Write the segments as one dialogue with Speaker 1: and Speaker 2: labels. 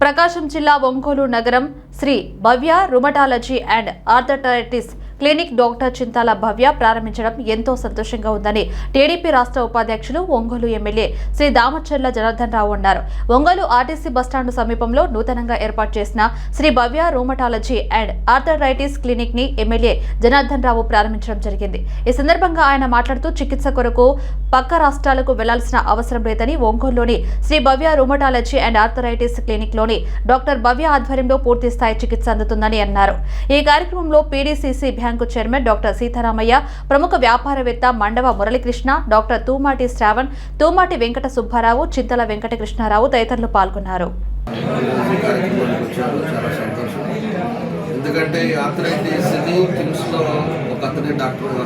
Speaker 1: ప్రకాశం జిల్లా ఒంగోలు నగరం Sri Bhavya rheumatology and arthritis clinic doctor Chintala Bhavya ప్రారంభించడం ఎంతో సంతోషంగా ఉందని టీడీపీ రాష్ట్ర ఉపాధ్యక్షులు ఒంగోలు ఎమ్మెల్యే శ్రీ దామచర్ల జనార్దన్ రావు అన్నారు. ఒంగోలు ఆర్టీసీ బస్టాండ్ సమీపంలో నూతనంగా ఏర్పాటు చేసిన Sri Bhavya rheumatology and arthritis క్లినిక్ని MLA Janardhan Rao ప్రారంభించడం జరిగింది. ఈ సందర్భంగా ఆయన మాట్లాడుతూ చికిత్స కొరకు పక్క రాష్ట్రాలకు వెళ్ళాల్సిన అవసరం లేదని ఒంగోలులోని Sri Bhavya rheumatology and arthritis క్లినిక్లోని doctor Bhavya ఆధ్వర్యంలో పూర్తి స్థాయి చికిత్స అందుతుందని అన్నారు. ఈ కార్యక్రమంలో PDCC bank chairman doctor Sitaramaiah ప్రముఖ వ్యాపారవేత్త మండవ మురళీకృష్ణ డాక్టర్ తూమాటి శ్రావణ్ తూమాటి వెంకట సుబ్బారావు చింతల వెంకటకృష్ణారావు తదితరులు పాల్గొన్నారు.
Speaker 2: కార్యక్రమానికి వచ్చారు చాలా సంతోషం ఎందుకంటే ఆర్థరైటిస్ కిమ్స్లో ఒక అతని డాక్టర్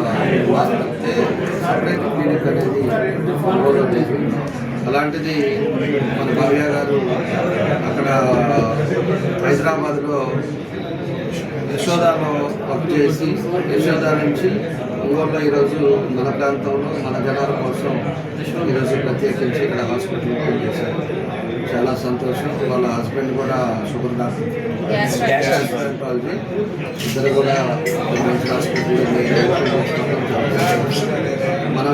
Speaker 2: వాస్తే సపరేట్ క్లినిక్ అనేది ఫాలో లేదు అలాంటిది మన భవ్య గారు అక్కడ హైదరాబాద్లో యశోదాలో వర్క్ చేసి యశోద నుంచి ఒంగోలులో ఈరోజు మన ప్రాంతంలో మన జనాల కోసం ఈరోజు ప్రత్యేకించి ఇక్కడ హాస్పిటల్ ఓపెన్ చేశారు. చాలా సంతోషం. వాళ్ళ హస్బెండ్ కూడా షుగర్ డాక్టర్ ఇద్దరు కూడా మంచి హాస్పిటల్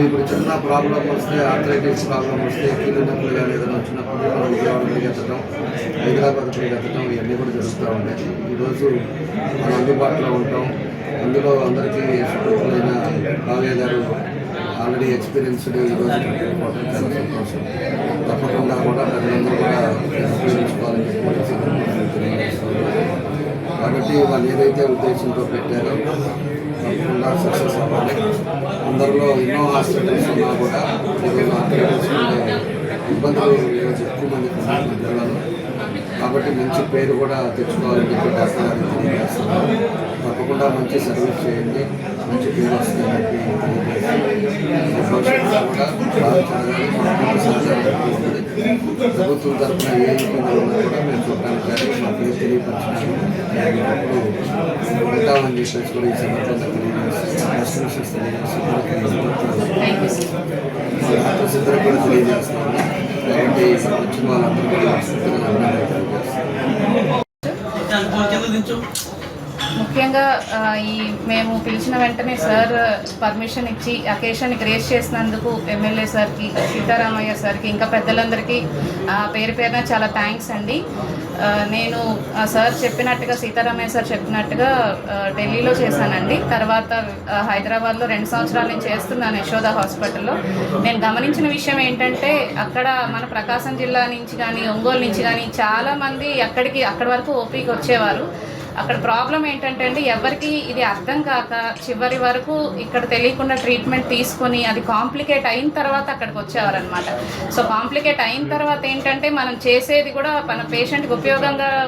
Speaker 2: మనం ఇప్పుడు చిన్న ప్రాబ్లం వస్తే ఆర్థరైటిస్ ప్రాబ్లం వస్తే కీళ్ళు నొప్పులు కానీ ఏదైనా వచ్చినప్పుడు మనం విజయవాడ పరిగెత్తడం హైదరాబాద్ పరిగెత్తడం ఇవన్నీ కూడా జరుగుతూ ఉంటాయి. ఈరోజు మనం అందుబాటులో ఉంటాం. అందులో అందరికీ సుపరితులైన కావ్య గారు ఆల్రెడీ ఎక్స్పీరియన్స్డ్ ఈరోజు సంతోషం. తప్పకుండా కూడా ప్రజలందరూ కూడా ఉపయోగించుకోవాలని చెప్పి కాబట్టి వాళ్ళు ఏదైతే ఉద్దేశంతో పెట్టారో తప్పకుండా సక్సెస్ అవ్వాలి అందరిలో ఎన్నో హాస్పిటల్స్ ఉన్నా కూడా ఈరోజు ఉండే ఇబ్బందులు ఈరోజు ఎక్కువ మంది ఉన్నారు జిల్లాలో. కాబట్టి మంచి పేరు కూడా తెచ్చుకోవాలని చెప్పి డాక్టర్ గారికి తప్పకుండా మంచి సర్వీస్ చేయండి. మంచి పేరు వస్తుందని చెప్పి భవిష్యత్తులో కూడా బాగా ప్రభుత్వం తరఫున ఏ ఇబ్బందులు ఉన్నా కూడా మేము చూడాలి కానీ మాకు ఏ తెలియపరిచినాము ఎప్పుడు ఉంటామని చెప్పేసి కూడా ఈ సందర్భంగా తెలియజేస్తున్నాం రెస్ట్రిక్షన్స్ తెలియజేస్తున్నాం డాక్టర్స్ ఇద్దరు కూడా తెలియజేస్తున్నాము కాబట్టి వచ్చిన వాళ్ళందరూ కూడా ఆసక్తిగా అభినందనలు తెలియజేస్తున్నాం
Speaker 3: ముఖ్యంగా ఈ మేము పిలిచిన వెంటనే సార్ పర్మిషన్ ఇచ్చి అకేషన్ గ్రేస్ చేసినందుకు ఎమ్మెల్యే సార్కి సీతారామయ్య సార్కి ఇంకా పెద్దలందరికీ ఆ, పేరు పేరున చాలా థ్యాంక్స్ అండి. నేను సార్ చెప్పినట్టుగా సీతారామయ్య సార్ చెప్పినట్టుగా ఢిల్లీలో చేశానండి. తర్వాత హైదరాబాద్లో రెండు సంవత్సరాల నుంచి చేస్తున్నాను యశోద హాస్పిటల్లో. నేను గమనించిన విషయం ఏంటంటే అక్కడ మన ప్రకాశం జిల్లా నుంచి కానీ ఒంగోలు నుంచి కానీ చాలామంది అక్కడికి అక్కడి వరకు ఓపీకి వచ్చేవారు. అక్కడ ప్రాబ్లం ఏంటంటే అండి ఎవరికి ఇది అర్థం కాక చివరి వరకు ఇక్కడ తెలియకుండా ట్రీట్మెంట్ తీసుకొని అది కాంప్లికేట్ అయిన తర్వాత అక్కడికి వచ్చేవారనమాట సో కాంప్లికేట్ అయిన తర్వాత ఏంటంటే మనం చేసేది కూడా మన పేషెంట్కి ఉపయోగంగా